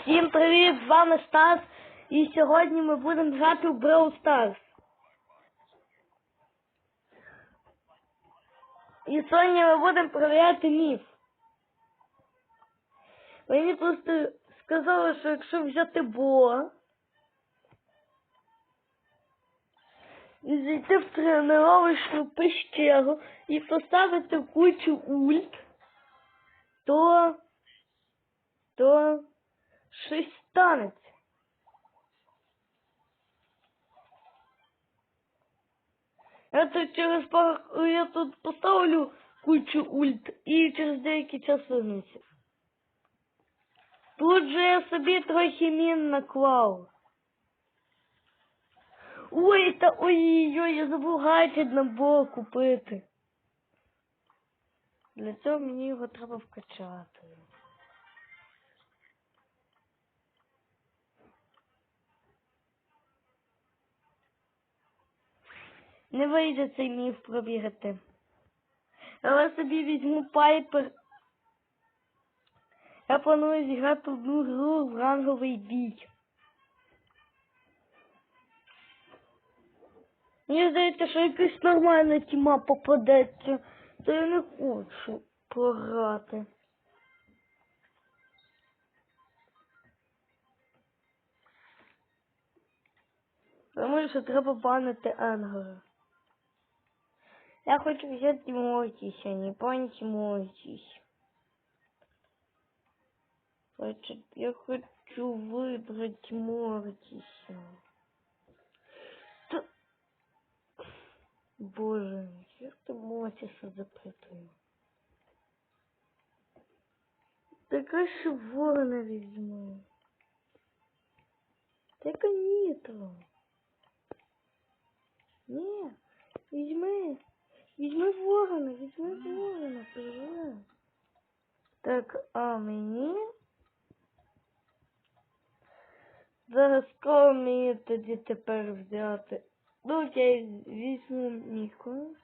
Всім привіт! З вами Стас. І сьогодні ми будемо грати в Brawl Stars. І сьогодні ми будемо перевіряти міф. Мені просто сказали, що якщо взяти бо і зайти в тренувальну пещеру і поставити кучу ульт, то то щось станеться. Я тут через пару я тут поставлю кучу ульт і через деякий час вернуся. Тут же я собі трохи мін наклав. Ой, та ой-ой-ой, я забув гаджет набор купити. Для цього мені його треба вкачати. Не вийде цей міф пробігати. Але собі візьму пайпер. Я планую зіграти одну гру в ранговий бій. Мені здається, що якась нормальна тіма попадеться, то я не хочу програти. Тому що треба банити Енгера. Я хочу взяти Мортіся, не паніті Мортіс. Хочу, я хочу вибрати Мортіса. Та... Боже, як ти Мортіса запитую? Така ще ворона візьму. Така нітро. Ні, візьми. Візьми ворона, візьми ворона, пожалуйста. Так, а мені? Зараз кого мені тоді тепер взяти? Ну, я візьму Міку.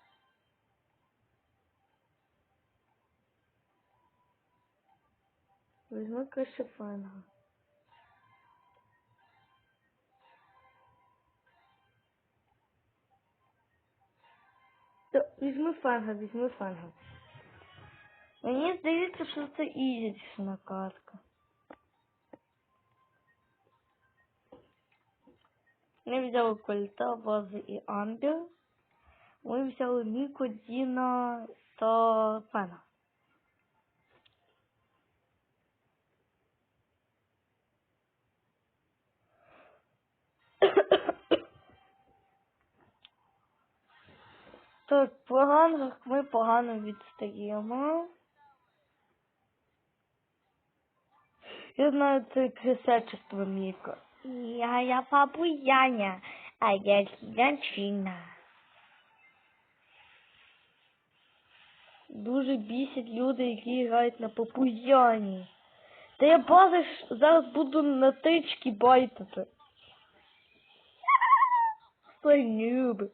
Візьму Кашефанга. То візьми фанга, візьми фанга. Мені здається, що це ізічна картка. Ми взяли Кольта, Вази і амбір. Ми взяли Міко, Діна та Фена. Так, по рангах ми погано відстаємо. Я знаю, це крисечество Міка. Я, я папуяня, а я сіданчина. Дуже бісять люди, які грають на попуяні. Та я базиш зараз буду на тички байтити. Слайнюб.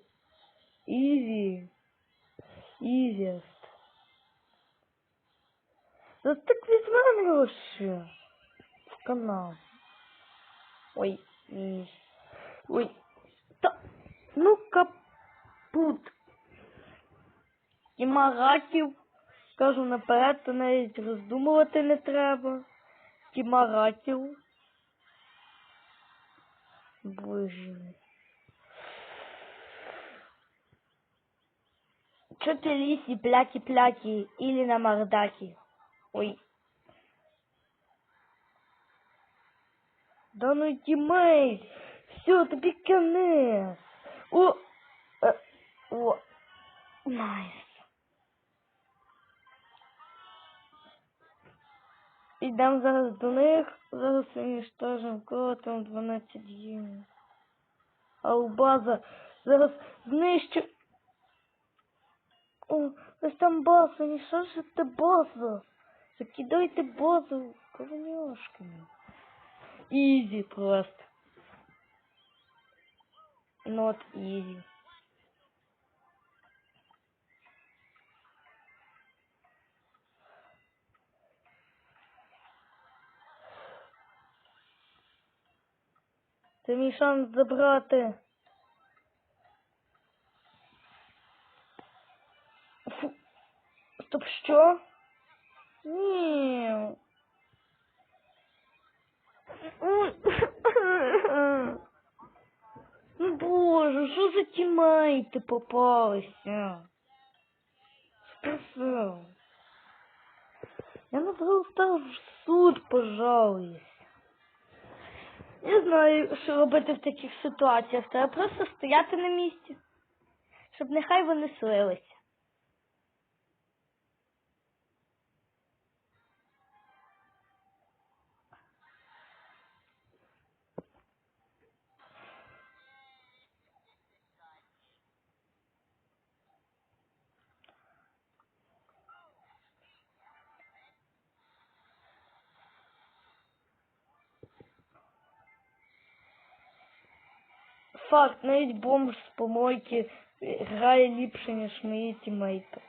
Ізі. Ізіст. Да так візьмем гроші. В канал. Ой. Ой. Та. Ну капут. І маратів. Кажу наперед, то навіть роздумувати не треба. Ті маратів. Боже. Чё ты лиси, пляки-пляки, или на мордаки? Ой. Да ну тимей! Все, тобі конец. О! Е, о! Найс. Ідемо зараз до них, зараз уничтожимо кого там 12 гривень. А у база зараз знищу. О, ось там база, не що ж це база? Закидайте базу ковнюшками. Ізі просто. Not easy. Це мій шанс забрати. Що? Ну боже, що за тімейти попалися? Сказав. Я на став в суд пожалуюсь. Не знаю, що робити в таких ситуаціях. Треба просто стояти на місці, щоб нехай вони слилися. Факт, навіть бомж з помойки грає ліпше, ніж мої тімейти.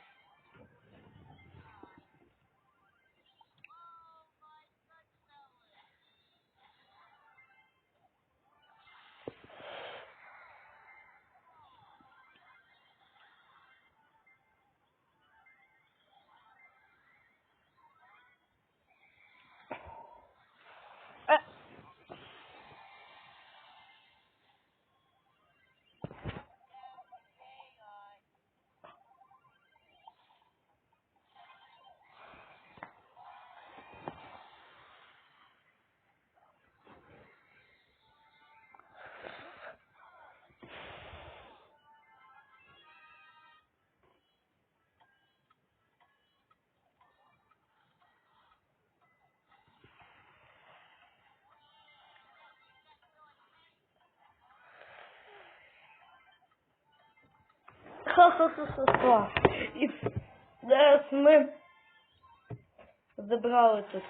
Ха-ха-ха-ха-ха. І зараз ми забрали тут.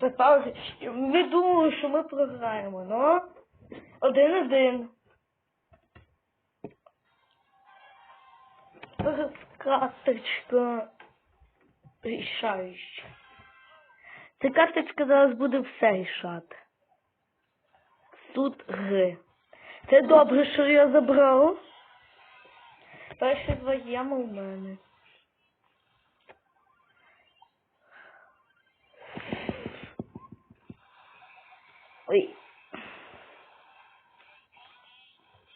Тепер ми думали, що ми програємо, ну один-один. Карточка рішаюча. Ця карточка зараз буде все рішати. Суд гри. Це добре, що я забрав. Перші два ями у мене. Ой.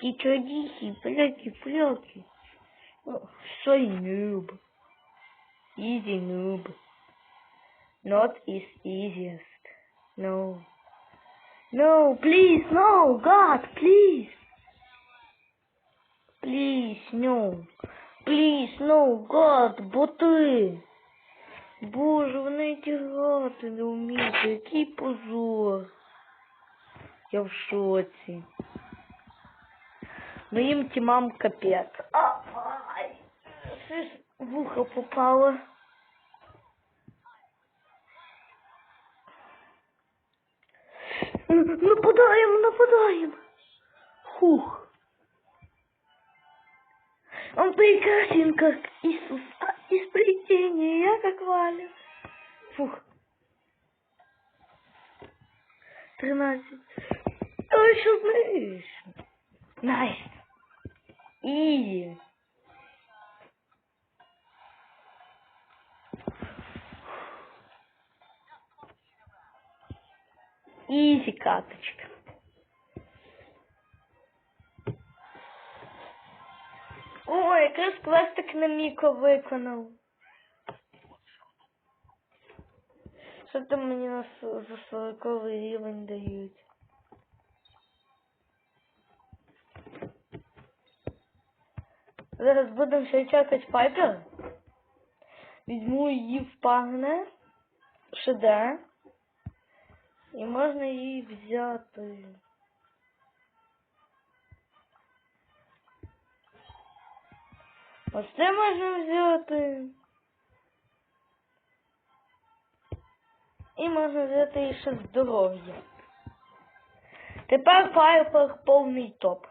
Ти чудики, пляки, пляки. Soy noob. Easy noob. Not is easiest. No. No, please, no, God, please Please, no. Please, no, God, боти. Боже, вони ті грати не вміють. Який позор. Я в шоці. Моїм тімам капець. А, ай. Це ж в ухо попало. Нападаємо, нападаємо. Хух. Прекрасен, как Иисус, а из я как Валя. Фух. Тринадцать. Ой, что знаешь? Найс. Изи. Изи каточка. Якраз квестик на Міко виконав. Що там мені на за 40 рівень дають? Зараз будемо ще чекати Пайпер. Візьму її в пагне. Шеде. І можна її взяти. Ось це можна взяти. І можна взяти ще здоров'я. Тепер Пайпер повний топ.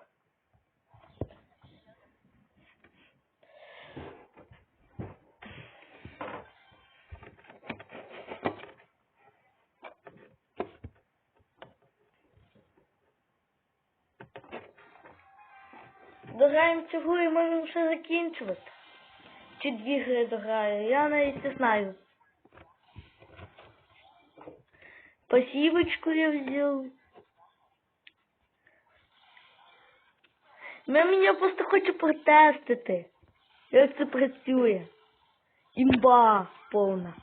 Дограємо цю гру і можемо все закінчувати. Чи дві гри дограю, я навіть не знаю. Пасівочку я взяв. Я просто хочу протестити, як це працює. Імба повна.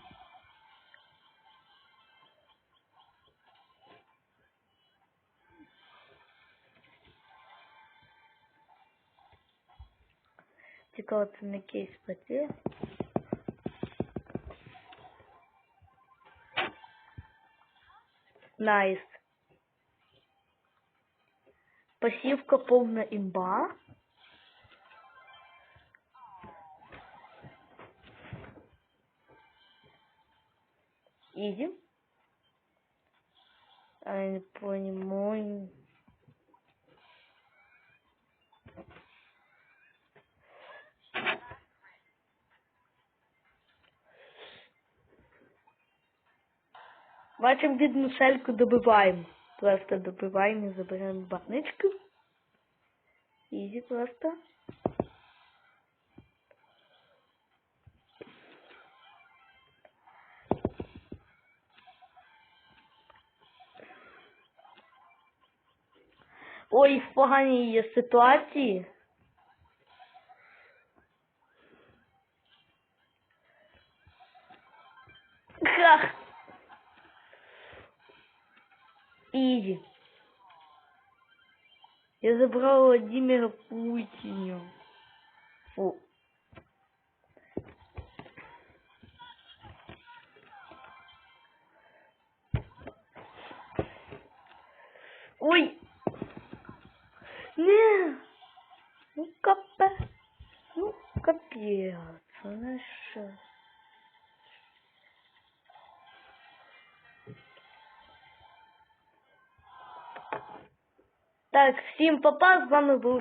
Цікаво, це не кейс працює. Найс. Пасівка повна імба. Изи. А я не понимаю. Бачимо бідну шельку добиваємо. Просто добиваємо і забираємо баночку. Ізі просто. Ой, в поганій є ситуації. Ха! Ізі. Я забрал Владимира Путина. Фу. Ой! Не! Ну капе. Ну капец. Ну что? Так, всім папа, з вами був